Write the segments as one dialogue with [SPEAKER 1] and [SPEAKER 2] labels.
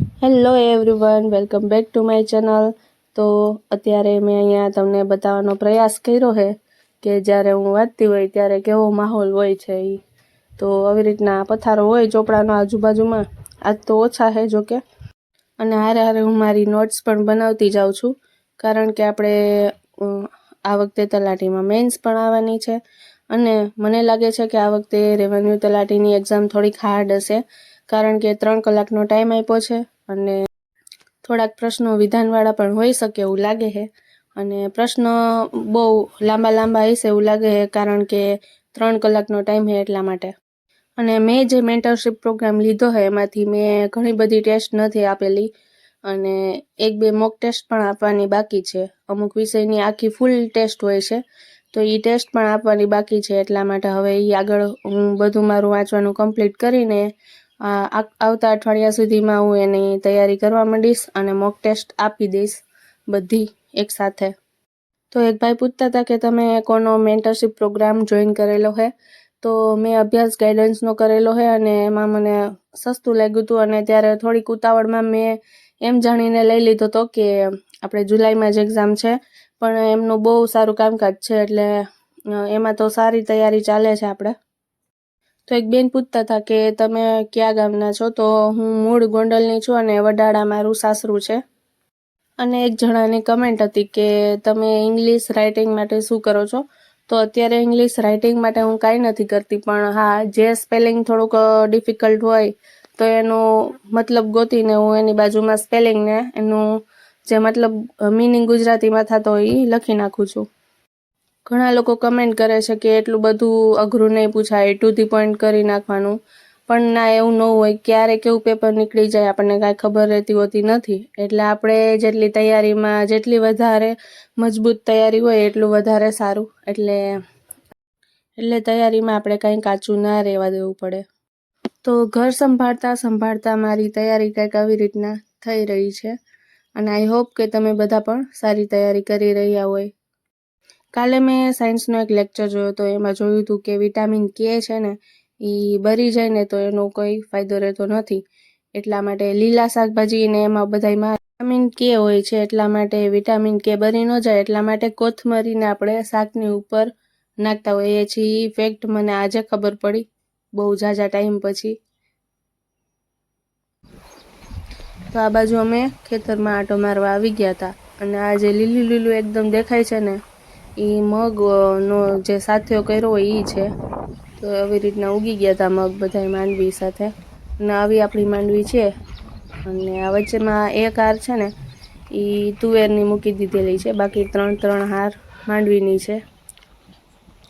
[SPEAKER 1] Hello everyone welcome back to my channel તો અત્યારે મેં અહીંયા તમને બતાવવાનો પ્રયાસ કર્યો છે કે જ્યારે હું વાંચતી હોય ત્યારે કેવો માહોલ હોય છે એ તો આવી રીતના પથારો હોય ચોપડાનો આજુબાજુમાં, આજ તો ઓછા છે જોકે. અને હારે હારે હું મારી નોટ્સ પણ બનાવતી જાઉં છું, કારણ કે આપણે આ વખતે તલાટીમાં મેન્સ પણ આવવાની છે. અને મને લાગે છે કે આ વખતે રેવન્યુ તલાટીની એક્ઝામ થોડીક હાર્ડ હશે કારણ કે ત્રણ કલાકનો ટાઈમ આપ્યો છે અને થોડાક પ્રશ્નો વિધાનવાળા પણ હોઈ શકે એવું લાગે છે. અને પ્રશ્ન બહુ લાંબા લાંબા હશે એવું લાગે છે કારણ કે ત્રણ કલાકનો ટાઈમ છે એટલા માટે. અને મેં જે મેન્ટરશિપ પ્રોગ્રામ લીધો છે એમાંથી મેં ઘણી બધી ટેસ્ટ નથી આપેલી અને એક બે મોક ટેસ્ટ પણ આપવાની બાકી છે. અમુક વિષયની આખી ફૂલ ટેસ્ટ હોય છે તો એ ટેસ્ટ પણ આપવાની બાકી છે એટલા માટે હવે એ આગળ હું બધું મારું વાંચવાનું કમ્પ્લીટ કરીને આવતા અઠવાડિયા સુધીમાં હું એની તૈયારી કરવા માંડીશ અને મોક ટેસ્ટ આપી દઈશ બધી એકસાથે તો એક ભાઈ પૂછતા હતા કે તમે કોનો મેન્ટરશીપ પ્રોગ્રામ જોઈન કરેલો છે તો મેં અભ્યાસ ગાઈડન્સનો કરેલો છે અને એમાં મને સસ્તું લાગ્યું હતું અને ત્યારે થોડીક ઉતાવળમાં મેં એમ જાણીને લઈ લીધો હતો કે આપણે જુલાઈમાં જ એક્ઝામ છે, પણ એમનું બહુ સારું કામકાજ છે એટલે એમાં તો સારી તૈયારી ચાલે છે આપણે. તો એક બેન પૂછતા હતા કે તમે કયા ગામના છો? તો હું મૂળ ગોંડલની છું અને વડાળા મારું સાસરું છે. અને એક જણાની કમેન્ટ હતી કે તમે ઇંગ્લિશ રાઇટિંગ માટે શું કરો છો? તો અત્યારે ઇંગ્લિશ રાઇટિંગ માટે હું કાંઈ નથી કરતી, પણ હા, જે સ્પેલિંગ થોડુંક ડિફિકલ્ટ હોય, તો એનો મતલબ ગોતીને હું એની બાજુમાં સ્પેલિંગને એનું જે મતલબ મિનિંગ ગુજરાતીમાં થતો હોય એ લખી નાખું છું. ઘણા લોકો કમેન્ટ કરે છે કે એટલું બધું અઘરું નહીં પૂછાય ટુ ધી પોઈન્ટ કરી નાખવાનું. પણ ના, એવું ન હોય. ક્યારે કેવું પેપર નીકળી જાય આપણને કાંઈ ખબર રહેતી હોતી નથી. એટલે આપણે જેટલી તૈયારીમાં જેટલી વધારે મજબૂત તૈયારી હોય એટલું વધારે સારું. એટલે એટલે તૈયારીમાં આપણે કાંઈ કાચું ના રહેવા દેવું પડે. તો ઘર સંભાળતા સંભાળતા મારી તૈયારી કંઈક આવી રીતના થઈ રહી છે. અને આઈ હોપ કે તમે બધા પણ સારી તૈયારી કરી રહ્યા હોય. કાલે મેં સાયન્સનો એક લેક્ચર જોયો તો એમાં જોયું હતું કે વિટામિન કે છે ને એ બરી જાય ને તો એનો કોઈ ફાયદો રહેતો નથી. એટલા માટે લીલા શાકભાજી ને એમાં બધામાં વિટામિન કે હોય છે, એટલા માટે વિટામિન કે બરી ન જાય, એટલા માટે કોથમરીને આપણે શાકની ઉપર નાખતા હોઈએ છીએ. એ ફેક્ટ મને આજે ખબર પડી, બહુ ઝાઝા ટાઈમ પછી. તો આ બાજુ અમે ખેતરમાં આંટો મારવા આવી ગયા હતા અને આ જે લીલું લીલું એકદમ દેખાય છે ને એ મગનો જે સાથીઓ કર્યો હોય એ છે. તો આવી રીતના ઉગી ગયા હતા મગ બધા માંડવી સાથે. અને આવી આપણી માંડવી છે. અને આ વચ્ચેમાં એક હાર છે ને એ તુવેરની મૂકી દીધેલી છે. બાકી ત્રણ ત્રણ હાર માંડવીની છે.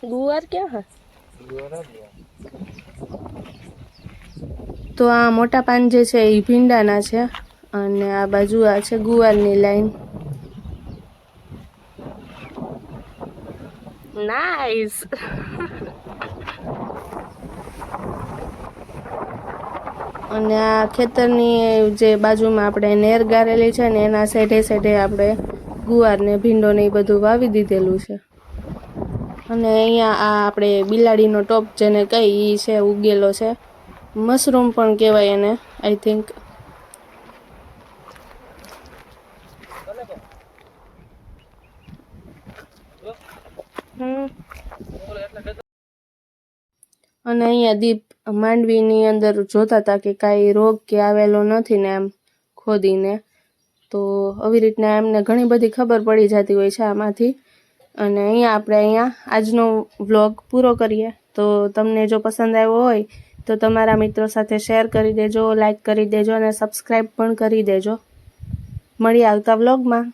[SPEAKER 1] ગુવાર ક્યાં હા? તો આ મોટા પાન જે છે એ ભીંડાના છે. અને આ બાજુ આ છે ગુવારની લાઈન. નાઈસ અને આ ખેતરની જે બાજુમાં આપણે નેર ગારેલી છે ને એના સાઈડે સાઈડે આપણે ગુવાર ને ભીંડો ને એ બધું વાવી દીધેલું છે. અને અહીંયા આ આપણે બિલાડીનો ટોપ જેને કઈ એ છે, ઉગેલો છે. મશરૂમ પણ કહેવાય એને આઈ થિંક અને અહીંયા દીપ માંડવીની અંદર જોતા હતા કે કાંઈ રોગ કે આવેલો નથી ને એમ ખોદીને. તો આવી રીતના એમને ઘણી બધી ખબર પડી જતી હોય છે આમાંથી. અને અહીંયા આપણે અહીંયા આજનો વ્લોગ પૂરો કરીએ. તો તમને જો પસંદ આવ્યો હોય, તો તમારા મિત્રો સાથે શેર કરી દેજો, લાઈક કરી દેજો અને સબસ્ક્રાઈબ પણ કરી દેજો. મળીએ આવતા વ્લોગમાં.